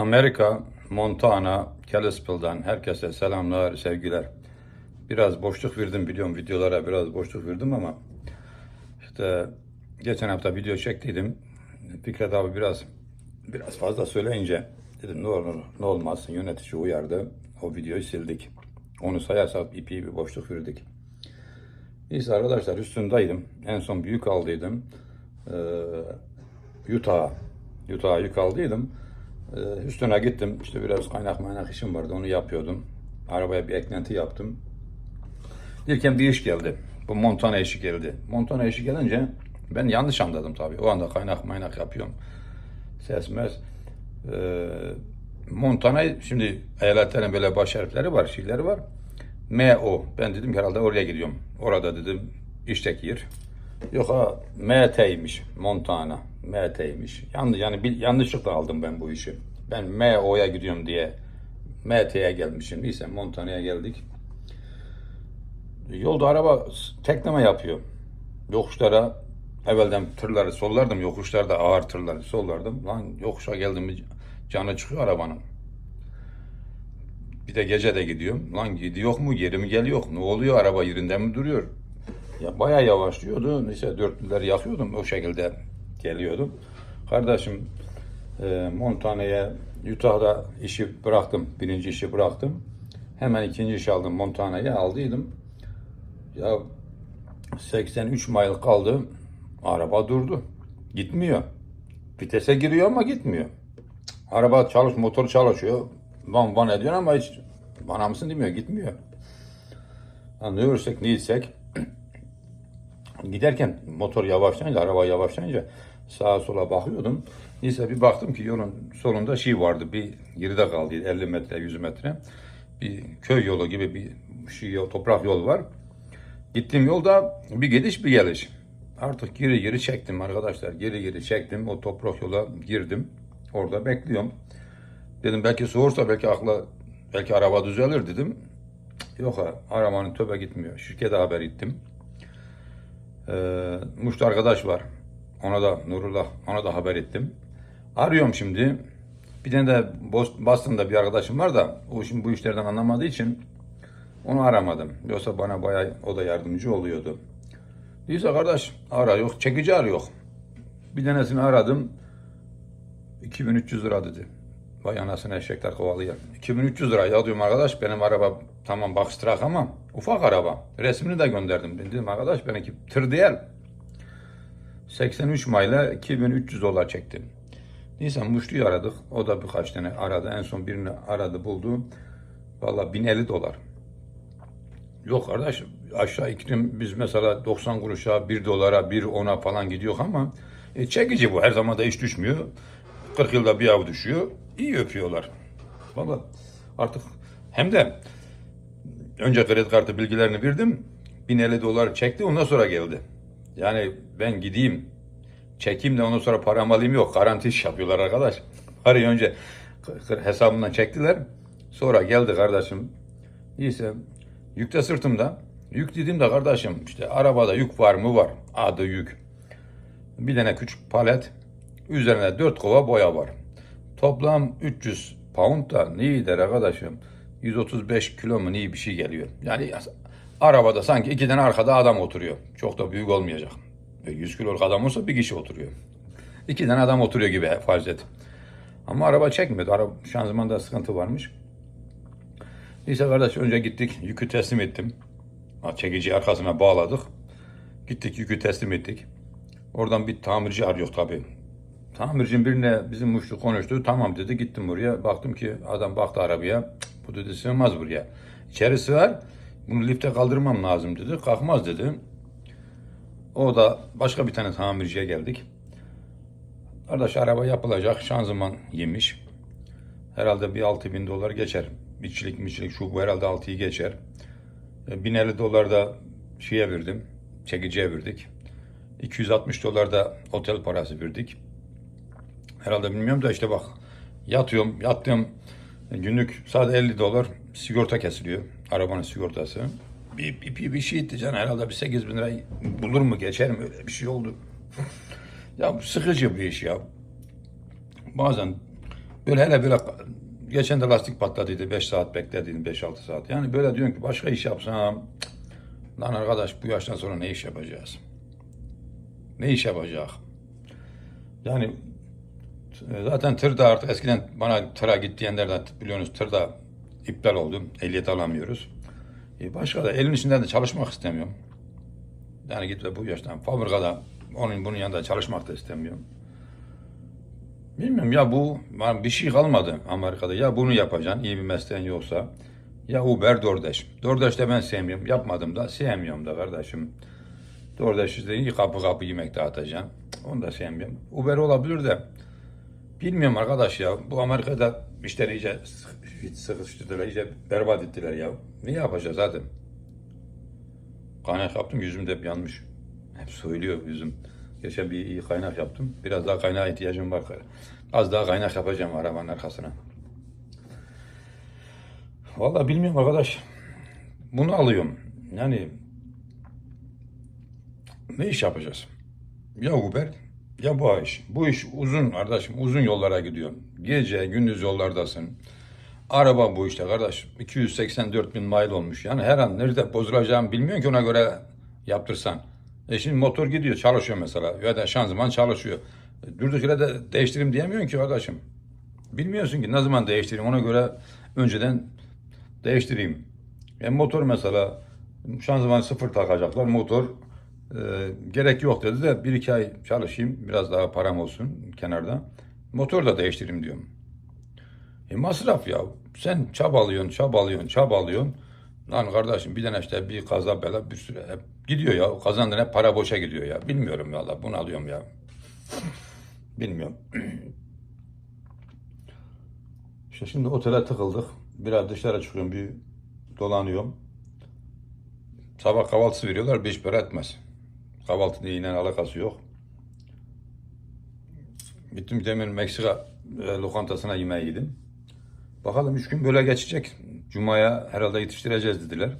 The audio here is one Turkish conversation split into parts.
Amerika, Montana, Kalispell'dan herkese selamlar, sevgiler. Biraz boşluk verdim biliyorum videolara biraz boşluk verdim ama işte geçen hafta video çektiydim. Fikret abi biraz biraz fazla söyleyince dedim ne olur ne olmazsın yönetici uyardı. O videoyu sildik. Onu sayarsak ipi bir boşluk verdik. Neyse arkadaşlar üstündeydim. En son büyük aldıydım. Ee, Utah'a. Utah'a yük aldıydım. Ee, üstüne gittim. İşte biraz kaynak maynak işim vardı. Onu yapıyordum. Arabaya bir eklenti yaptım. Derken bir iş geldi. Bu Montana işi geldi. Montana işi gelince ben yanlış anladım tabii. O anda kaynak maynak yapıyorum. Ses mes. Ee, Montana şimdi eyaletlerin böyle baş harfleri var, şeyleri var. M-O. Ben dedim ki herhalde oraya gidiyorum. Orada dedim işteki yer. Yok ha MT'ymiş. Montana. MT'ymiş. Yanlış yani yanlışlıkla aldım ben bu işi. Ben M-O'ya gidiyorum diye MT'ye gelmişim. Neyse Montana'ya geldik. Yolda araba tekleme yapıyor. Yokuşlara evvelden tırları sollardım. Yokuşlarda ağır tırları sollardım. Lan yokuşa geldim canı çıkıyor arabanın. Bir de gece de gidiyorum. Lan gidiyor mu geri mi geliyor? Ne oluyor araba yerinde mi duruyor? Ya bayağı yavaşlıyordu. Neyse dörtlüleri yakıyordum. O şekilde geliyordum. Kardeşim e, Montana'ya Utah'da işi bıraktım. Birinci işi bıraktım. Hemen ikinci iş aldım. Montana'ya aldıydım. Ya 83 mil kaldı. Araba durdu. Gitmiyor. Vitese giriyor ama gitmiyor. Araba çalış, motor çalışıyor. Van van ediyor ama hiç bana mısın demiyor. Gitmiyor. Ya ne görsek ne içsek giderken motor yavaşlayınca, araba yavaşlayınca sağa sola bakıyordum. Neyse bir baktım ki yolun sonunda şey vardı. Bir geride kaldı 50 metre, 100 metre. Bir köy yolu gibi bir şey toprak yol var. Gittiğim yolda bir gidiş bir geliş. Artık geri geri çektim arkadaşlar. Geri geri çektim. O toprak yola girdim. Orada bekliyorum. Dedim belki soğursa belki akla belki araba düzelir dedim. Yok ha arabanın töbe gitmiyor. Şirkete haber ettim. Ee, Muş'ta arkadaş var. Ona da Nurullah ona da haber ettim. Arıyorum şimdi. Bir tane de Bos- Boston'da bir arkadaşım var da o şimdi bu işlerden anlamadığı için onu aramadım. Yoksa bana bayağı o da yardımcı oluyordu. Neyse kardeş ara yok. Çekici ar yok. Bir tanesini aradım. 2300 lira dedi. Vay anasını eşekler kovalıyor. 2300 lira ya diyorum arkadaş benim araba tamam bakstrak ama ufak araba. Resmini de gönderdim. Dedim arkadaş benimki tır değil. 83 mayla 2300 dolar çektim. Neyse Muşlu'yu aradık. O da birkaç tane aradı. En son birini aradı buldu. Valla 1050 dolar. Yok kardeş aşağı iklim biz mesela 90 kuruşa 1 dolara 1 ona falan gidiyor ama e, çekici bu her zaman da hiç düşmüyor. 40 yılda bir av düşüyor. İyi öpüyorlar. Valla artık hem de önce kredi kartı bilgilerini verdim. 1050 dolar çekti ondan sonra geldi. Yani ben gideyim çekeyim de ondan sonra paramı alayım yok. Garanti iş yapıyorlar arkadaş. Parayı önce hesabımdan çektiler. Sonra geldi kardeşim. Neyse yükte sırtımda. Yük dediğimde kardeşim işte arabada yük var mı var. Adı yük. Bir tane küçük palet. Üzerine dört kova boya var. Toplam 300 pound da ne gider arkadaşım? 135 kilo mu ne bir şey geliyor. Yani arabada sanki iki tane arkada adam oturuyor. Çok da büyük olmayacak. E, 100 kiloluk adam olsa bir kişi oturuyor. İki tane adam oturuyor gibi farz et. Ama araba çekmedi. Araba şanzımanda sıkıntı varmış. Neyse kardeş önce gittik yükü teslim ettim. Ha, Çekiciyi arkasına bağladık. Gittik yükü teslim ettik. Oradan bir tamirci arıyor tabii. Tamircinin birine bizim muşlu konuştu. Tamam dedi gittim buraya. Baktım ki adam baktı arabaya. "Cık, Bu dedi sığmaz buraya. İçeri sığar. Bunu lifte kaldırmam lazım dedi. Kalkmaz dedi. O da başka bir tane tamirciye geldik. Kardeş araba yapılacak. Şanzıman yemiş. Herhalde bir 6000 bin dolar geçer. İçlik miçlik şu bu herhalde 6'yı geçer. E, 1050 dolar da şeye verdim. Çekiciye verdik. 260 dolar da otel parası verdik. Herhalde bilmiyorum da işte bak yatıyorum yattım günlük sadece 50 dolar sigorta kesiliyor. Arabanın sigortası. Bir, bir, bir, bir şey diyeceksin herhalde bir 8 bin lira bulur mu geçer mi öyle bir şey oldu. ya sıkıcı bir iş ya. Bazen Böyle hele böyle geçen de lastik patladıydı. 5 saat beklediydim 5-6 saat. Yani böyle diyorum ki başka iş yapsam lan arkadaş bu yaştan sonra ne iş yapacağız? Ne iş yapacak? Yani e, zaten tırda artık eskiden bana tıra git diyenler de biliyorsunuz tırda iptal oldu. Ehliyet alamıyoruz. E başka da elin içinde de çalışmak istemiyorum. Yani git ve bu yaştan fabrikada onun bunun yanında çalışmak da istemiyorum. Bilmiyorum ya bu bir şey kalmadı Amerika'da. Ya bunu yapacaksın iyi bir mesleğin yoksa. Ya Uber, DoorDash. DoorDash de ben sevmiyorum. Yapmadım da sevmiyorum da kardeşim. DoorDash iyi kapı kapı yemek dağıtacaksın. Onu da sevmiyorum. Uber olabilir de. Bilmiyorum arkadaş ya. Bu Amerika'da işleri iyice sık- sıkıştırdılar. iyice berbat ettiler ya. Ne yapacağız zaten? Kaynak yaptım yüzüm de hep yanmış. Hep söylüyor yüzüm. Geçen bir iyi kaynak yaptım. Biraz daha kaynağa ihtiyacım var. Az daha kaynak yapacağım arabanın arkasına. Vallahi bilmiyorum arkadaş. Bunu alıyorum. Yani ne iş yapacağız? Ya Uber ya bu iş. Bu iş uzun kardeşim. Uzun yollara gidiyor. Gece gündüz yollardasın. Araba bu işte kardeş. 284 bin mile olmuş. Yani her an nerede bozulacağını bilmiyorsun ki ona göre yaptırsan. E şimdi motor gidiyor çalışıyor mesela. Ya da şanzıman çalışıyor. E, Durduk yere de değiştireyim diyemiyorsun ki kardeşim. Bilmiyorsun ki ne zaman değiştireyim ona göre önceden değiştireyim. E motor mesela şanzıman sıfır takacaklar. Motor e, gerek yok dedi de bir iki ay çalışayım biraz daha param olsun kenarda. Motor da değiştireyim diyorum. E masraf ya. Sen çabalıyorsun, çabalıyorsun, çabalıyorsun. Lan kardeşim bir tane işte bir kaza bela bir sürü hep gidiyor ya. Kazandığın hep para boşa gidiyor ya. Bilmiyorum valla bunu alıyorum ya. Bilmiyorum. İşte şimdi otele tıkıldık. Biraz dışarı çıkıyorum bir dolanıyorum. Sabah kahvaltısı veriyorlar beş para etmez. Kahvaltı yine alakası yok. Gittim demin Meksika e, lokantasına yemeğe yedim. Bakalım üç gün böyle geçecek. Cuma'ya herhalde yetiştireceğiz dediler.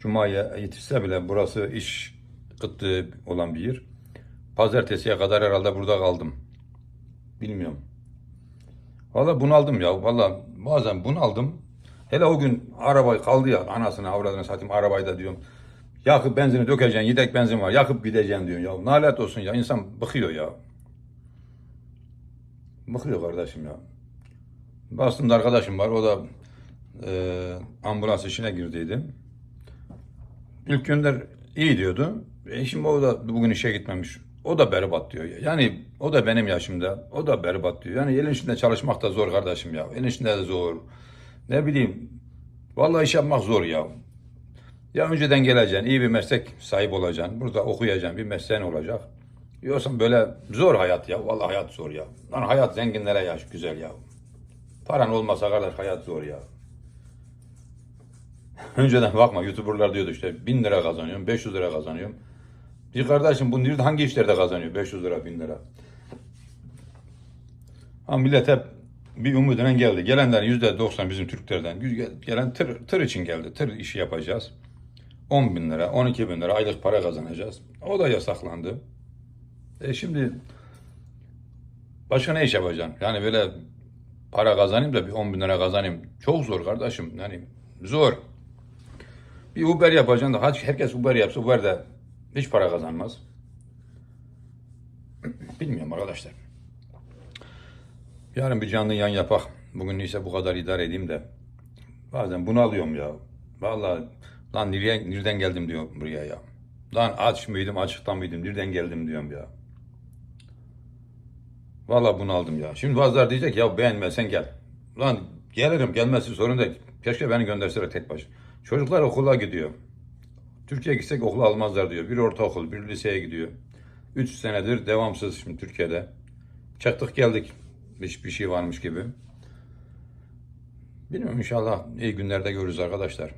Cuma'ya yetişse bile burası iş kıtlığı olan bir yer. Pazartesiye kadar herhalde burada kaldım. Bilmiyorum. Valla bunaldım ya. Valla bazen bunaldım. Hele o gün araba kaldı ya anasını avradını satayım arabayı da diyorum. Yakıp benzini dökeceksin yedek benzin var yakıp gideceksin diyorsun ya. Nalet olsun ya insan bıkıyor ya. Bıkıyor kardeşim ya. Boston'da arkadaşım var. O da e, ambulans işine girdiydi. İlk günler iyi diyordu. E şimdi o da bugün işe gitmemiş. O da berbat diyor. Yani o da benim yaşımda. O da berbat diyor. Yani elin içinde çalışmak da zor kardeşim ya. Elin içinde de zor. Ne bileyim. Vallahi iş yapmak zor ya. Ya önceden geleceksin, iyi bir meslek sahibi olacaksın. Burada okuyacaksın, bir mesleğin olacak. Yoksa böyle zor hayat ya. Vallahi hayat zor ya. Lan hayat zenginlere yaş güzel ya. Paran olmasa kardeş hayat zor ya. Önceden bakma YouTuber'lar diyordu işte 1000 lira kazanıyorum, 500 lira kazanıyorum. Bir kardeşim bu hangi işlerde kazanıyor 500 lira, 1000 lira? Ha millet hep bir umuduyla geldi. Gelenlerin yüzde 90 bizim Türklerden. Gelen tır, tır için geldi. Tır işi yapacağız. 10 bin lira, 12 bin lira aylık para kazanacağız. O da yasaklandı. E şimdi başka ne iş yapacaksın? Yani böyle para kazanayım da bir 10 bin lira kazanayım. Çok zor kardeşim. Yani zor. Bir Uber yapacaksın da herkes Uber yapsa Uber de hiç para kazanmaz. Bilmiyorum arkadaşlar. Yarın bir canlı yan yapak. Bugün ise bu kadar idare edeyim de. Bazen bunu alıyorum ya. Vallahi lan nereye, nereden geldim diyor buraya ya. Lan aç mıydım, açıktan mıydım, nereden geldim diyorum ya. Vallahi bunu aldım ya. Şimdi bazıları diyecek ya beğenmezsen gel. Lan gelirim gelmesi sorun değil. Keşke beni gönderseler tek başına. Çocuklar okula gidiyor. Türkiye'ye gitsek okula almazlar diyor. Bir ortaokul, bir liseye gidiyor. Üç senedir devamsız şimdi Türkiye'de. Çıktık geldik. Hiçbir şey varmış gibi. Bilmiyorum inşallah iyi günlerde görürüz arkadaşlar.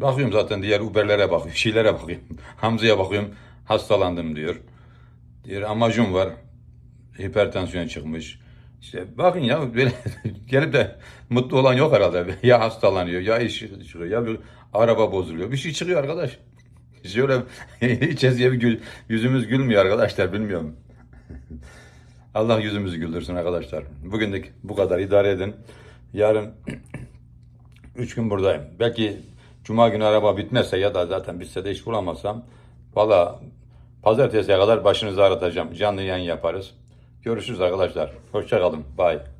Bakıyorum zaten diğer Uber'lere bakıyorum, şeylere bakıyorum. Hamza'ya bakıyorum, hastalandım diyor. Diğer amacım var, hipertansiyon çıkmış. İşte bakın ya böyle gelip de mutlu olan yok herhalde. Ya hastalanıyor, ya iş çıkıyor, ya bir araba bozuluyor. Bir şey çıkıyor arkadaş. Şöyle hiç diye bir gül, yüzümüz gülmüyor arkadaşlar bilmiyorum. Allah yüzümüzü güldürsün arkadaşlar. Bugünlük bu kadar idare edin. Yarın 3 gün buradayım. Belki cuma günü araba bitmezse ya da zaten bitse de iş bulamazsam valla pazartesiye kadar başınızı ağrıtacağım. Canlı yayın yaparız. Görüşürüz arkadaşlar. Hoşçakalın. Bye.